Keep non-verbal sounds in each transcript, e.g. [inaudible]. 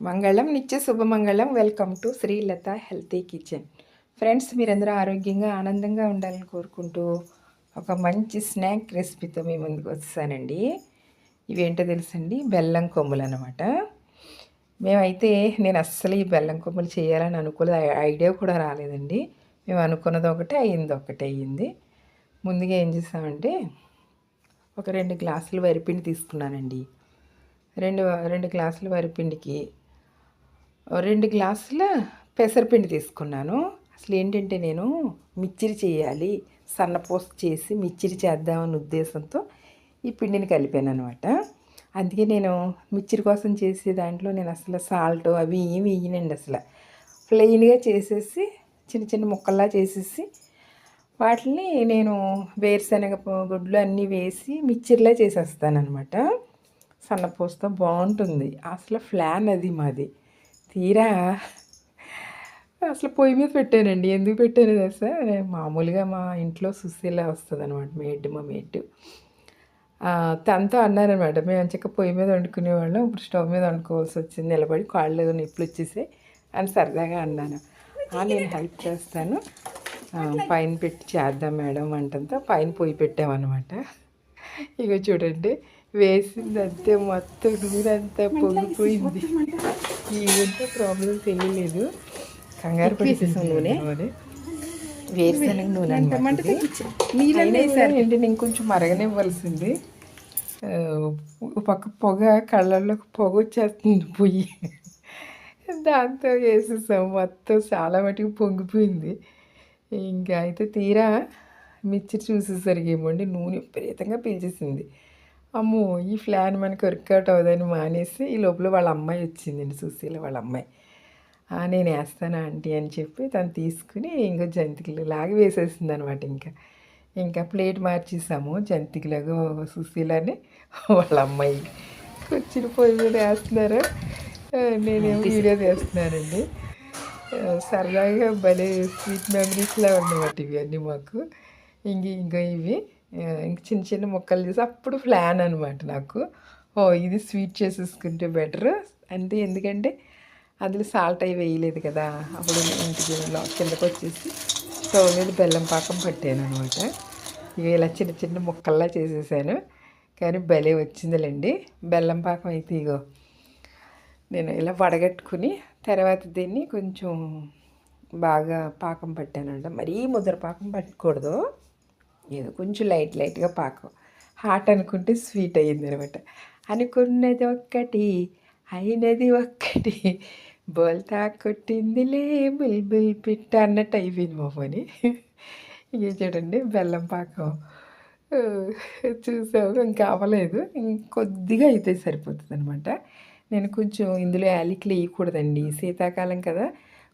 మంగళం నిత్య శుభమంగళం. Welcome to Srilatha healthy kitchen friends మీరందరూ ఆరోగ్యంగా ఆనందంగా ఉండాలని కోరుకుంటూ ఒక మంచి స్నాక్ రెసిపీతో మీ ముందుకు వచ్చానండి ఇవేంటో తెలుసండి? బెల్లం కొమ్ములు అనమాట మేమైతే నేను అస్సలు ఈ బెల్లం కొమ్ములు చేయాలని అనుకోలేదు. ఐడియా కూడా రాలేదండి. మేము అనుకున్నది ఒకటే అయింది ఒకటే అయ్యింది. ముందుగా ఏం చేసామంటే ఒక రెండు గ్లాసులు వరిపిండి తీసుకున్నానండి. రెండు రెండు గ్లాసుల వరిపిండికి రెండు గ్లాసుల పెసరపిండి తీసుకున్నాను. అసలు ఏంటంటే నేను మిక్చరి చేయాలి సన్నపోసు చేసి మిక్చరి చేద్దామని ఉద్దేశంతో ఈ పిండిని కలిపాను అనమాట అందుకే నేను మిక్చర్ కోసం చేసే దాంట్లో నేను అసలు సాల్ట్ అవి ఏమి వేయనండి అసలు. ప్లెయిన్గా చేసేసి చిన్న చిన్న ముక్కల్లా చేసేసి వాటిని నేను వేరుశనగ గుడ్లు అన్నీ వేసి మిక్చర్లా చేసేస్తాను అనమాట సన్నపోస్తో బాగుంటుంది. అసలు ఫ్లాన్ అది మాది. తీరా? అసలు పొయ్యి మీద పెట్టానండి. ఎందుకు పెట్టాను తెలుసా? మామూలుగా మా ఇంట్లో సుశీల వస్తుంది అనమాట మేడ్ మా మేడ్ తనతో అన్నారనమాట మేము అంచక పొయ్యి మీద వండుకునేవాళ్ళం ఇప్పుడు స్టవ్ మీద వండుకోవాల్సి వచ్చింది నిలబడి కాళ్ళు నిప్పులు వచ్చేసాయి అని సరదాగా అన్నాను. నేను హెల్ప్ చేస్తాను. పైన పెట్టి చేద్దాం మేడం అంటంతో పైన పొయ్యి పెట్టామన్నమాట. ఇక చూడండి వేసిందంతే మొత్తం నూరంతా పొంగిపోయింది. ఏంటో ప్రాబ్లం తెలియలేదు. కంగారు పడిసేసాం నూనె. వేరుశనగ నూనె ఏంటి నేను. కొంచెం మరగనివ్వాల్సింది. పక్క పొగ కళ్ళల్లోకి పొగ వచ్చేస్తుంది పొయ్యి. దాంతో వేసేసాం. మొత్తం చాలా మటుకు పొంగిపోయింది. ఇంకా అయితే తీరా మిర్చి చూసేసరికి ఏమోండి నూనె విపరీతంగా పీల్చేసింది. అమ్మో ఈ ఫ్లాన్ మనకి వర్కౌట్ అవుదని మానేసి ఈ లోపల వాళ్ళ అమ్మాయి వచ్చిందండి సుశీల వాళ్ళ అమ్మాయి. నేను వేస్తాను ఆంటీ అని చెప్పి తను తీసుకుని ఇంకో జంతికలు లాగా వేసేసింది అనమాట ఇంకా. ఇంకా ప్లేట్ మార్చేసాము జంతికలాగా సుశీలని వాళ్ళ అమ్మాయి. వచ్చిన పొయ్యి మీద వేస్తున్నారు. నేనేమో వీడియో తీస్తున్నానండి. సరదాగా భలే స్వీట్ మెమరీస్లా ఉన్నమాట ఇవి అన్నీ మాకు. ఇంక ఇంకా ఇవి. ఇంక చిన్న చిన్న ముక్కలు చేసి అప్పుడు ప్లాన్ అనమాట నాకు. ఓ ఇది స్వీట్ చేసేసుకుంటే బెటర్ అంతే ఎందుకంటే అందులో సాల్ట్ అవి వేయలేదు కదా. అప్పుడు ఇంటికి కిందకు వచ్చేసి స్టవ్ మీద బెల్లం పాకం పట్టాను అనమాట ఇక ఇలా చిన్న చిన్న ముక్కల్లా చేసేసాను. కానీ భలే వచ్చిందిలేండి. బెల్లం పాకం అయితే ఇగో నేను ఇలా వడగట్టుకుని తర్వాత దీన్ని కొంచెం బాగా పాకం పట్టానంట. మరీ ముద్ర పాకం పట్టకూడదు. ఏదో కొంచెం లైట్ లైట్గా పాకం. హాట్ అనుకుంటే స్వీట్ అయ్యింది అనమాట అనుకున్నది ఒక్కటి అయినది ఒక్కటి. బోల్తా కొట్టిందిలే బుల్ పిట్ట అన్నట్టు అయిపోయింది మా పని. ఇక చూడండి బెల్లం పాకం. చూసావు ఇంకా అవ్వలేదు ఇంకొద్దిగా అయితే సరిపోతుంది అనమాట నేను కొంచెం ఇందులో యాలికలు వేయకూడదండి శీతాకాలం కదా.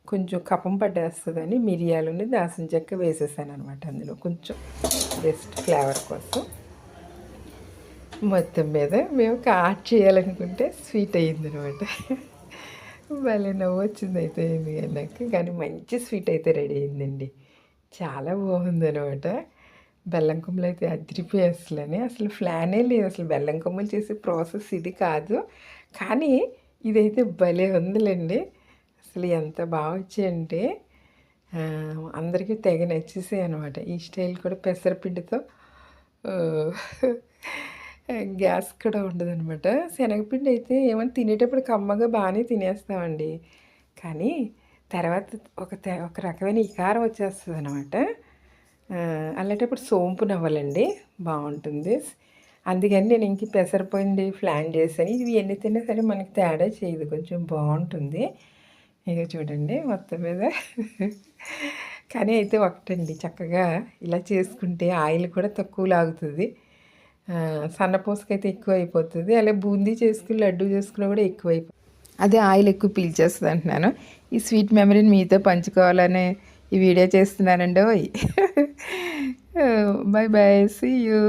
కొంచెం కపం పట్టేస్తుందని మిరియాలని దాసం చెక్క వేసేసాను అనమాట అందులో. కొంచెం బెస్ట్ ఫ్లేవర్ కోసం. మొత్తం మీద మేము కాట్ చేయాలనుకుంటే స్వీట్ అయ్యింది అనమాట భలే నవ్వు వచ్చింది అయితే నాకు కానీ మంచి స్వీట్ అయితే రెడీ అయిందండి చాలా బాగుంది అనమాట బెల్లం కొమ్మలు అయితే అదిరిపోయి అసలని. అసలు ఫ్లానే లేదు. అసలు బెల్లం కొమ్మలు చేసే ప్రాసెస్ ఇది కాదు. కానీ ఇదైతే భలే ఉందిలేండి. అసలు ఎంత బాగా వచ్చాయంటే అందరికీ తెగ నచ్చేసాయి అనమాట ఈ స్టైల్ కూడా పెసరపిండితో గ్యాస్ కూడా ఉండదనమాట శనగపిండి అయితే ఏమైనా తినేటప్పుడు కమ్మగా బాగానే తినేస్తామండి. కానీ తర్వాత ఒక ఒక రకమైన ఇకారం వచ్చేస్తుంది అనమాట అలాంటప్పుడు సోంపు నవ్వాలండి. బాగుంటుంది. అందుకని నేను ఇంక పెసరపోయింది ప్లాన్ చేశాను. ఇవి ఎన్ని తిన్నా సరే మనకి తేడా చేయదు. కొంచెం బాగుంటుంది. ఇక చూడండి మొత్తం మీద. కానీ అయితే ఒకటండి చక్కగా ఇలా చేసుకుంటే ఆయిల్ కూడా తక్కువ లాగుతుంది. సన్నపూసకైతే ఎక్కువ అయిపోతుంది అలాగే బూందీ చేసుకుని లడ్డు చేసుకుని కూడా ఎక్కువ అయిపోతుంది అదే ఆయిల్ ఎక్కువ పీల్చేస్తుంది అంటున్నాను. ఈ స్వీట్ మెమరీని మీతో పంచుకోవాలని ఈ వీడియో చేస్తున్నానండి బాయ్ [laughs] బాయ్ సీ యూ.